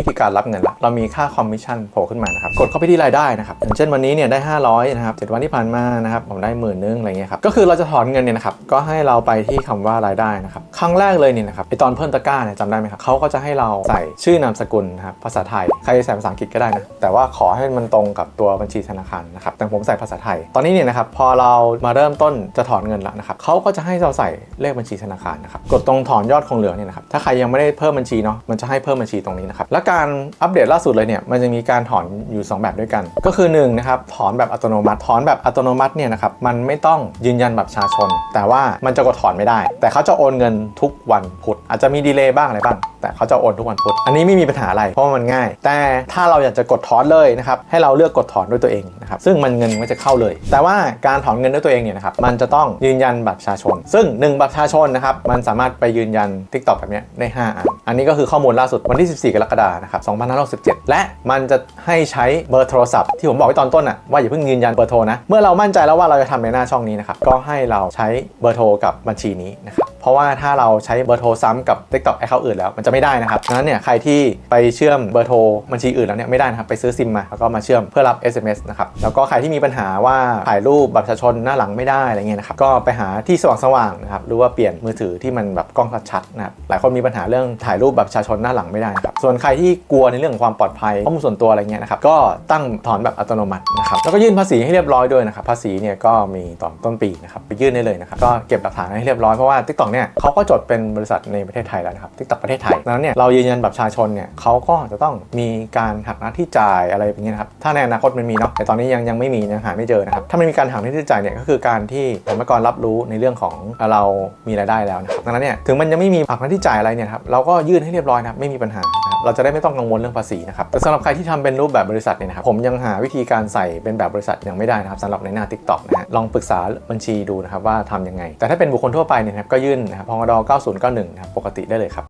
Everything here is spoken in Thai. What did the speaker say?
วิธีการรับเงินละเรามีค่าคอมมิชชั่นโผล่ขึ้นมานะครับ กดเข้าไปที่รายได้นะครับอย่างเช่นวันนี้เนี่ยได้ 500นะครับ7วันที่ผ่านมานะครับผมได้หมื่นนึงอะไรเงี้ยครับ ก็คือเราจะถอนเงินเนี่ยนะครับ ก็ให้เราไปที่คำว่ารายได้นะครับ ครั้งแรกเลยเนี่ยนะครับไอตอนเพิ่มตะกร้าเนี่ยจำได้ไหมครับเขาก็จะให้เราใส่ชื่อนามสกุลนะครับภาษาไทย ใครใส่ภาษาอังกฤษก็ได้นะ แต่ว่าขอให้มันตรงกับตัวบัญชีธนาคารนะครับ แต่ผมใส่ภาษาไทย ตอนนี้เนี่ยนะครับพอเรามาเริ่มต้นจะถอนเงินล้วนะครับเขาก็จะให้เราใส่เลขบัญชีธนาคารนะครับ กดตรงถอนยอดคงเหลือเนี่ยนะครับ ถ้าใครยังไม่ได้เพิ่มบัญชีเนาะ มันจะให้เพิ่มบัญชีตรงนี้นะครับและการอัปเดตล่าสุดเลยเนี่ยมันจะมีการถอนอยู่ 2 แบบด้วยกัน ก็คือ1นะครับถอนแบบอัตโนมัติ ถอนแบบอัตโนมัติเนี่ยนะครับมันไม่ต้องยืนยันแบบประชาชน แต่ว่ามันจะกดถอนไม่ได้ แต่เขาจะโอนเงินทุกวันพุธอาจจะมีดีเลย์บ้างอะไรบ้างแต่เขาจะโอนทุกวันพุธอันนี้ไม่มีปัญหาอะไรเพราะว่ามันง่าย แต่ถ้าเราอยากจะกดถอนเลยนะครับให้เราเลือกกดถอนด้วยตัวเองนะครับซึ่งมันเงินมันจะเข้าเลย แต่ว่าการถอนเงินด้วยตัวเองเนี่ยนะครับมันจะต้องยืนยันบัตรประชาชน ซึ่ง1บัตรประชาชนนะครับมันสามารถไปยืนยัน TikTok แบบนี้ได้ 5 อัน อันนี้ก็คือข้อมูลล่าสุดวันที่ 14 กรกฎาคมนะครับ2567 และมันจะให้ใช้เบอร์โทรศัพท์ที่ผมบอกไว้ตอนต้นอะว่าอย่าเพิ่งยืนยันเบอร์โทรนะ เมื่อเรามั่นใจแล้วว่าเราจะทำในหน้าช่องนี้นะครับ ก็ให้เราใช้เบอร์โทรกับบัญชีนี้นะครับ ราะว่าถ้าเราใช้เบอร์โทรซ้ำกับ TikTok แอคเคาท์อื่นแล้วมันจะไม่ได้นะครับดังนั้นเนี่ยใครที่ไปเชื่อมเบอร์โทรบัญชีอื่นแล้วเนี่ยไม่ได้นะครับไปซื้อซิมมาแล้วก็มาเชื่อมเพื่อรับ SMS นะครับแล้วก็ใครที่มีปัญหาว่าถ่ายรูปบัตรประชาชนหน้าหลังไม่ได้อะไรเงี้ยนะครับก็ไปหาที่สว่างๆนะครับหรือว่าเปลี่ยนมือถือที่มันแบบกล้องชัดๆนะครับหลายคนมีปัญหาเรื่องถ่ายรูปบัตรประชาชนหน้าหลังไม่ได้นะครับส่วนใครที่กลัวในเรื่องของความปลอดภัยข้อมูลส่วนตัวอะไรเงี้ยนะครับก็ตั้งถอนแบบอัตโนมัตินะครับแล้วก็ยื่นภาษีให้เรียบร้อยด้วยนะครับภาษีเนี่ยก็มีตอนต้นปีนะครับไปยื่นได้เลยนะครับก็เก็บหลักฐานให้เรียบร้อยเพราะว่า TikTok เนี่ยเขาก็จดเป็นบริษัทในประเทศไทยแล้วนะครับ TikTok ประเทศไทยดังนั้นเนี่ยเรายืนยันแบบประชาชนเนี่ยเขาก็จะต้องมีการหักหน้าที่จ่ายอะไรอย่างเงี้ยนะครับถ้าในอนาคตมันมีเนาะแต่ตอนนี้ยังยังไม่มียังหาไม่เจอนะครับถ้ามันมีการหักหน้าที่จ่ายเนี่ยก็คือการที่สรรพากรรับรู้ในเรื่องของเรามีรายได้แล้วนะครับดังนั้นเนี่ยถึงมันยังไม่มีหักหน้าที่จ่ายอะไรเนี่ยครับเราก็ยื่นให้เรียบร้อยนะครับไม่มีปัญหานะครับ เราจะได้ไม่ต้องกังวลเรื่องภาษีนะครับแต่สำหรับใครที่ทำเป็นรูปแบบบริษัทเนี่ยนะครับผมยังหาวิธีการใส่เป็นแบบบริษัทยังไม่ได้นะครับสำหรับในหน้า TikTok นะฮะลองปรึกษาบัญชีดูนะครับว่าทำยังไง แต่ถ้าเป็นบุคคลทั่วไปเนี่ยครับก็ยื่นนะครับพงด9091นะครับปกติได้เลยครับ